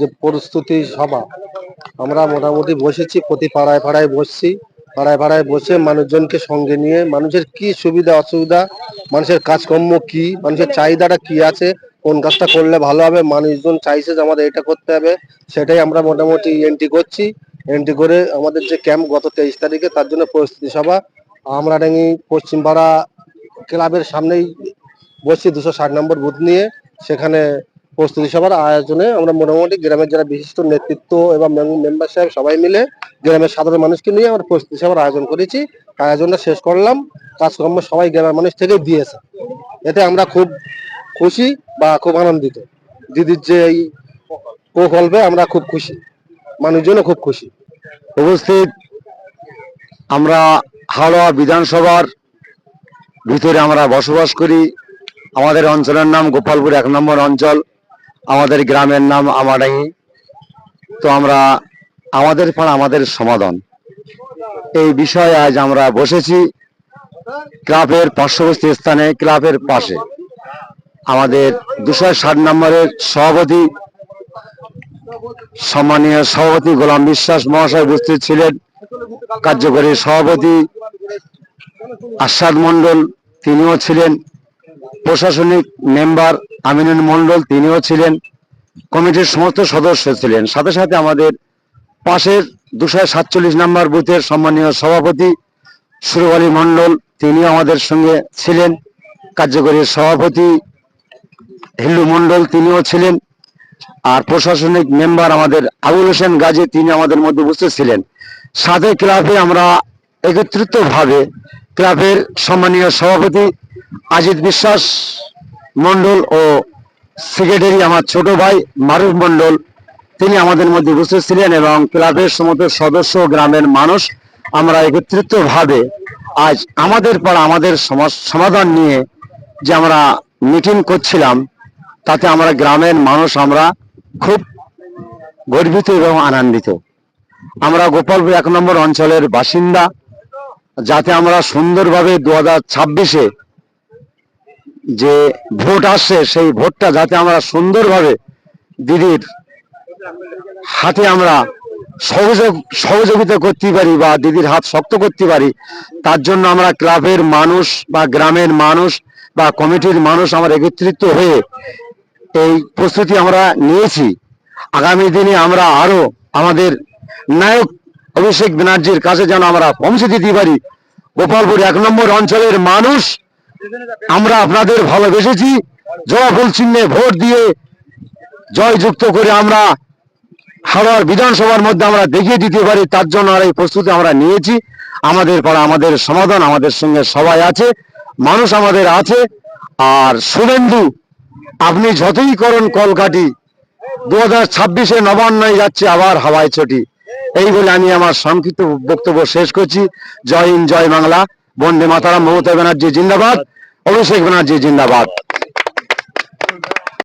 যে প্রস্তুতি সভা। আমরা মোটামুটি বসেছি, প্রতি পাড়ায় পাড়ায় বসছি। পাড়ায় পাড়ায় বসে মানুষজনকে সঙ্গে নিয়ে, মানুষের কি সুবিধা, অসুবিধা, মানুষের কাজকর্ম কি, মানুষের চাহিদাটা কি আছে, কোন কাজটা করলে ভালো হবে, মানুষজন চাইছে যে আমাদের এটা করতে হবে, সেটাই আমরা মোটামুটি এন্ট্রি করছি। এন্ট্রি করে আমাদের যে ক্যাম্প গত তেইশ তারিখে, তার জন্য প্রস্তুতি সভা। আমরা ডাঙ্গি পশ্চিমপাড়া ক্লাবের সামনেই বসছি দুশো ষাট নম্বর বুথ নিয়ে। সেখানে প্রস্তুতি সভার আয়োজনে আমরা মোটামুটি গ্রামের যারা বিশিষ্ট নেতৃত্ব এবং মেম্বার সাহেব সবাই মিলে গ্রামের সাধারণ মানুষকে নিয়ে আমরা প্রস্তুতি সভার আয়োজন করেছি। আয়োজনটা শেষ করলাম। কাজকর্ম সবাই গ্রামের মানুষ থেকে দিয়েছে। এতে আমরা খুব খুশি বা খুব আনন্দিত। দিদির যে এই প্রকল্পে আমরা খুব খুশি। মানুষজনও খুব খুশি। উপস্থিত আমরা হাওড়া বিধানসভার ভিতরে আমরা বসবাস করি। আমাদের অঞ্চলের নাম গোপালপুর এক নম্বর অঞ্চল। আমাদের গ্রামের নাম আমাডাঙ্গি তো আমরা আমাদের পাড়া আমাদের সমাধান। এই বিষয়ে আজ আমরা বসেছি ক্লাবের পার্শ্ববর্তী স্থানে, ক্লাবের পাশে। আমাদের দুশো ষাট নম্বরের সভাপতি, সম্মানীয় সভাপতি গোলাম বিশ্বাস মহাশয় উপস্থিত ছিলেন। কার্যকরী সভাপতি আশাদ মন্ডল তিনিও ছিলেন। প্রশাসনিক মেম্বার আমিনুল মন্ডল তিনিও ছিলেন কমিটির সমস্ত সদস্য ছিলেন। সাথে সাথে আমাদের পাশের দুশো সাতচল্লিশ নম্বর বুথের সম্মানীয় সভাপতি সুরভ আলী মন্ডল তিনিও আমাদের সঙ্গে ছিলেন। কার্যকরী সভাপতি হিল্লু মন্ডল তিনিও ছিলেন। আর প্রশাসনিক মেম্বার আমাদের আবুল হোসেন গাজী তিনি আমাদের মধ্যে উপস্থিত ছিলেন। সাথে ক্লাবে আমরা একত্রিত ভাবে ক্লাবের সম্মানীয় সভাপতি আজিত বিশ্বাস মন্ডল ও সেক্রেটারি আমার ছোট ভাই মারুফ মন্ডল তিনি আমাদের মধ্যে উপস্থিত ছিলেন এবং ক্লাবের সমস্ত সদস্য গ্রামের মানুষ আমরা একত্রিত ভাবে আজ আমাদের পর আমাদের সমাধান নিয়ে যে আমরা মিটিং করছিলাম, তাতে আমরা গ্রামের মানুষ আমরা খুব গর্বিত এবং আনন্দিত। আমরা গোপালপুর এক নম্বর অঞ্চলের বাসিন্দা, যাতে আমরা সুন্দরভাবে দু হাজার ছাব্বিশে যে ভোট আসছে, সেই ভোটটা যাতে আমরা সুন্দরভাবে দিদির হাতে আমরা সহযোগ, সহযোগিতা করতে পারি বা দিদির হাত শক্ত করতে পারি, তার জন্য আমরা ক্লাবের মানুষ বা গ্রামের মানুষ বা কমিটির মানুষ আমরা একত্রিত হয়ে এই প্রস্তুতি আমরা নিয়েছি। আগামী দিনে আমরা আরও আমাদের নায়ক অভিষেক ব্যানার্জির কাছে যেন আমরা পৌঁছে দিতে পারি। গোপালপুর এক নম্বর অঞ্চলের মানুষ আমরা আপনাদের ভালোবেসেছি। জবাফুল চিহ্নে ভোট দিয়ে জয়যুক্ত করে আমরা হাওড়ার বিধানসভার মধ্যে আমরা দেখিয়ে দিতে পারি, তার জন্য আর এই প্রস্তুতি আমরা নিয়েছি। আমাদের পাড়া, আমাদের সমাধান, আমাদের সঙ্গে সবাই আছে, মানুষ আমাদের আছে। আর শুভেন্দু, আপনি যতই করুন কলকাটি দু হাজার ছাব্বিশে নবান্নয় যাচ্ছে আবার হাওয়ায় ছুটি। এই বলে আমি আমার সংক্ষিপ্ত বক্তব্য শেষ করছি। জয় হিন্দ, জয় বাংলা। বন্দে মাতারাম মমতা ব্যানার্জি জিন্দাবাদ। অভিষেক ব্যানার্জি জিন্দাবাদ।